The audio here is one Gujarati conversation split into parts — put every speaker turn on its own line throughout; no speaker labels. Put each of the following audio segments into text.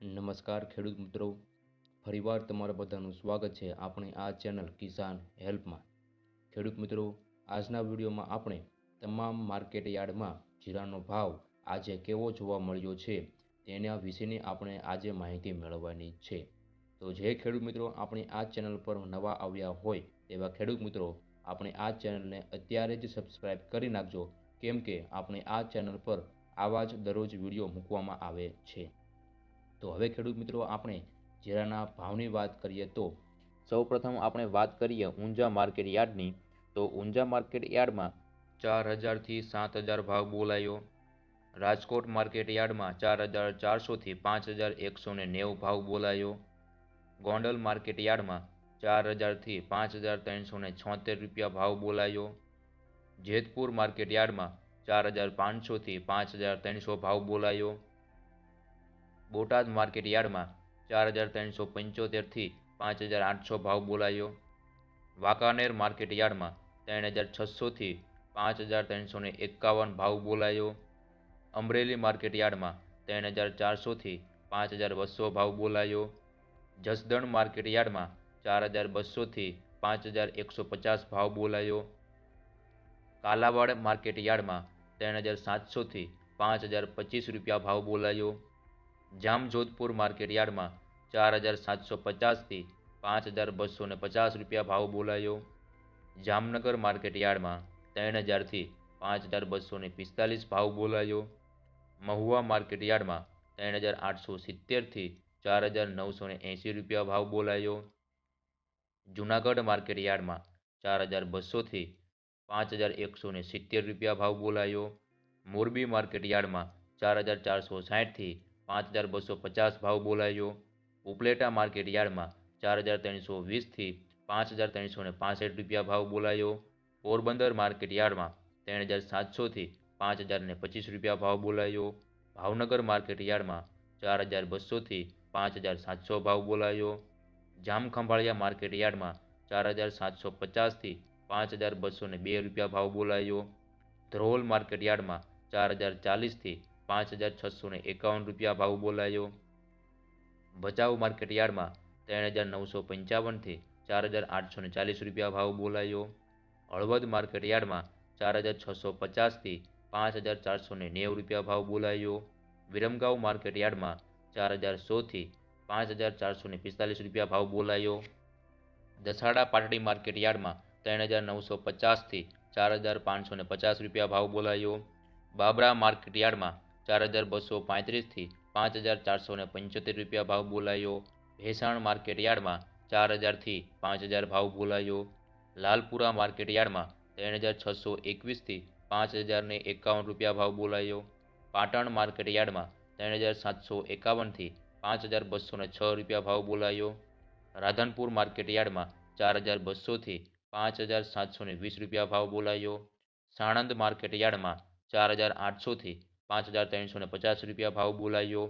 નમસ્કાર ખેડૂત મિત્રો. ફરીવાર તમારા બધાનું સ્વાગત છે આપણી આ ચેનલ કિસાન હેલ્પમાં. ખેડૂત મિત્રો, આજના વિડીયોમાં આપણે તમામ માર્કેટ યાર્ડમાં જીરાનો ભાવ આજે કેવો જોવા મળ્યો છે તેના વિશેની આપણે આજે માહિતી મેળવવાની છે. તો જે ખેડૂત મિત્રો આપણી આ ચેનલ પર નવા આવ્યા હોય તેવા ખેડૂત મિત્રો, આપણે આ ચેનલને અત્યારે જ સબસ્ક્રાઈબ કરી નાખજો. કેમ કે આપણે આ ચેનલ પર આવા જ દરરોજ વીડિયો મૂકવામાં આવે છે. તો હવે ખેડૂત મિત્રો, આપણે જીરાના ભાવની વાત કરીએ તો સૌપ્રથમ આપણે વાત કરીએ ઊંઝા માર્કેટ યાર્ડની. તો ઊંઝા માર્કેટ યાર્ડમાં ચાર હજારથી સાત હજાર ભાવ બોલાયો. રાજકોટ માર્કેટ યાર્ડમાં ચાર હજાર ચારસોથી પાંચ હજાર એકસો ને નેવું ભાવ બોલાયો. ગોંડલ માર્કેટ યાર્ડમાં ચાર હજારથી પાંચ હજાર ત્રણસો ને છોતેર રૂપિયા ભાવ બોલાયો. જેતપુર માર્કેટ યાર્ડમાં ચાર હજાર પાંચસોથી પાંચ હજાર ત્રણસો ભાવ બોલાયો. બોટાદ માર્કેટ યાર્ડમાં ચાર હજાર ત્રણસો પંચોતેરથી પાંચ હજાર આઠસો ભાવ બોલાયો. વાંકાનેર માર્કેટ યાર્ડમાં ત્રણ હજાર છસોથી પાંચ હજાર ત્રણસો એકાવન ભાવ બોલાયો. અમરેલી માર્કેટ યાર્ડમાં ત્રણ હજાર ચારસોથી પાંચ હજાર બસો ભાવ બોલાયો. જસદણ માર્કેટ યાર્ડમાં ચાર હજાર બસોથી પાંચ હજાર એકસો પચાસ ભાવ બોલાયો. કાલાવાડ માર્કેટ યાર્ડમાં ત્રણ હજાર સાતસોથી પાંચ હજાર પચીસ રૂપિયા ભાવ બોલાયો. જામજોધપુર માર્કેટ યાર્ડમાં ચાર હજાર સાતસો પચાસથી પાંચ હજાર બસો ને પચાસ રૂપિયા ભાવ બોલાયો. જામનગર માર્કેટ યાર્ડમાં ત્રણ હજારથી પાંચ હજાર બસો ને પિસ્તાલીસ ભાવ બોલાયો. મહુવા માર્કેટ યાર્ડમાં ત્રણ હજાર આઠસો સિત્તેરથી ચાર હજાર નવસો ને એંસી રૂપિયા ભાવ બોલાયો. જુનાગઢ માર્કેટ યાર્ડમાં ચાર હજાર બસોથી પાંચ હજાર એકસો ને સિત્તેર રૂપિયા ભાવ બોલાયો. મોરબી માર્કેટ યાર્ડમાં ચાર હજાર ચારસો સાઠથી પાંચ હજાર બસો પચાસ ભાવ બોલાયો. ઉપલેટા માર્કેટ યાર્ડમાં ચાર હજાર ત્રણસો વીસથી પાંચ હજાર ત્રણસો ને પાસઠ રૂપિયા ભાવ બોલાયો. પોરબંદર માર્કેટ યાર્ડમાં ત્રણ હજાર સાતસોથી પાંચ હજાર ને પચીસ રૂપિયા ભાવ બોલાયો. ભાવનગર માર્કેટ યાર્ડમાં ચાર હજાર બસોથી પાંચ હજાર સાતસો ભાવ બોલાયો. જામખંભાળિયા માર્કેટ યાર્ડમાં ચાર હજાર સાતસો પચાસથી પાંચ હજાર બસો ને બે રૂપિયા ભાવ બોલાયો. ધ્રોલ માર્કેટ યાર્ડમાં ચાર હજાર ચાલીસથી પાંચ હજાર છસો ને એકાવન રૂપિયા ભાવ બોલાયો. ભચાઉ માર્કેટ યાર્ડમાં ત્રણ હજાર નવસો પંચાવનથી ચાર હજાર આઠસો ને ચાલીસ રૂપિયા ભાવ બોલાયો. હળવદ માર્કેટ યાર્ડમાં ચાર હજાર છસો પચાસથી પાંચ હજાર ચારસો ને નેવું રૂપિયા ભાવ બોલાયો. વિરમગાંવ માર્કેટ યાર્ડમાં ચાર હજાર સોથી પાંચ હજાર ચારસો ને પિસ્તાલીસ રૂપિયા ભાવ બોલાયો. દસાડા પાટડી માર્કેટ યાર્ડમાં ત્રણ હજાર નવસો પચાસથી ચાર હજાર પાંચસો ને પચાસ રૂપિયા ભાવ બોલાયો. બાબરા માર્કેટ યાર્ડમાં ચાર હજાર બસો પાંત્રીસથી પાંચ હજાર ચારસો ને પંચોતેર રૂપિયા ભાવ બોલાયો. ભેસાણ માર્કેટ યાર્ડમાં ચાર હજારથી પાંચ હજાર ભાવ બોલાયો. લાલપુરા માર્કેટ યાર્ડમાં ત્રણ હજાર છસો એકવીસથી પાંચ હજાર ને એકાવન રૂપિયા ભાવ બોલાયો. પાટણ માર્કેટ યાર્ડમાં ત્રણ હજાર સાતસો એકાવનથી પાંચ હજાર બસો છ રૂપિયા ભાવ બોલાયો. રાધનપુર માર્કેટ યાર્ડમાં ચાર હજાર બસોથી પાંચ હજાર સાતસો વીસ રૂપિયા ભાવ બોલાયો. સાણંદ માર્કેટ યાર્ડમાં ચાર હજાર આઠસોથી પાંચ હજાર ત્રણસો ને પચાસ રૂપિયા ભાવ બોલાયો.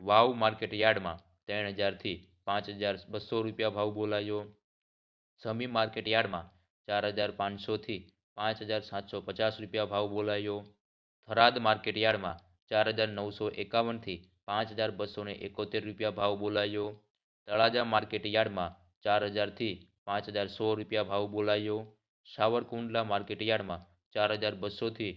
વાવ માર્કેટ યાર્ડમાં ત્રણ હજારથી પાંચ હજાર બસો રૂપિયા ભાવ બોલાયો. સમી માર્કેટ યાર્ડમાં ચાર હજાર પાંચસોથી પાંચ હજાર સાતસો પચાસ રૂપિયા ભાવ બોલાયો. થરાદ માર્કેટ યાર્ડમાં ચાર હજાર નવસો એકાવનથી પાંચ હજાર બસો એકોતેર રૂપિયા ભાવ બોલાયો. તળાજા માર્કેટ યાર્ડમાં ચાર હજારથી પાંચ હજાર સો રૂપિયા ભાવ બોલાયો. સાવરકુંડલા માર્કેટ યાર્ડમાં ચાર હજાર બસોથી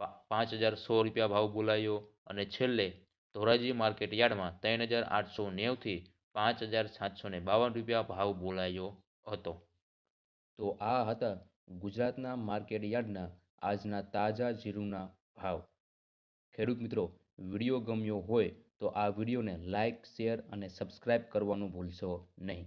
પાંચ હજાર સો રૂપિયા ભાવ બોલાયો અને છેલ્લે ધોરાજી માર્કેટ યાર્ડમાં ત્રણ હજાર આઠસો નેવથી પાંચ હજાર સાતસો ને બાવન રૂપિયા ભાવ બોલાયો હતો. તો આ હતા ગુજરાતના માર્કેટ યાર્ડના આજના તાજા જીરુના ભાવ. ખેડૂત મિત્રો, વીડિયો ગમ્યો હોય તો આ વિડીયોને લાઇક શેર અને સબસ્ક્રાઇબ કરવાનું ભૂલશો નહીં.